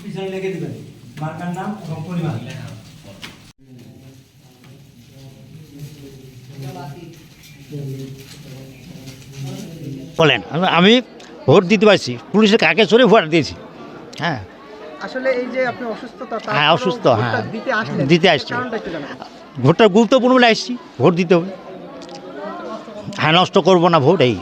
পিছনে লিখে দিবেন মার্কার নাম এবং পরিমাণ বলেন আমি- ভোট দিতে পারছি পুলিশের কাকে চড়ে ভোট দিয়েছি হ্যাঁ আসলে এই যে আপনি অসুস্থতা হ্যাঁ, অসুস্থ, হ্যাঁ। দিতে আসলেন দিতে আসছি। ভোটটা গুরুত্বপূর্ণ বলে আসছি ভোট দিতে হবে। হ্যাঁ নষ্ট করব না ভোট এই।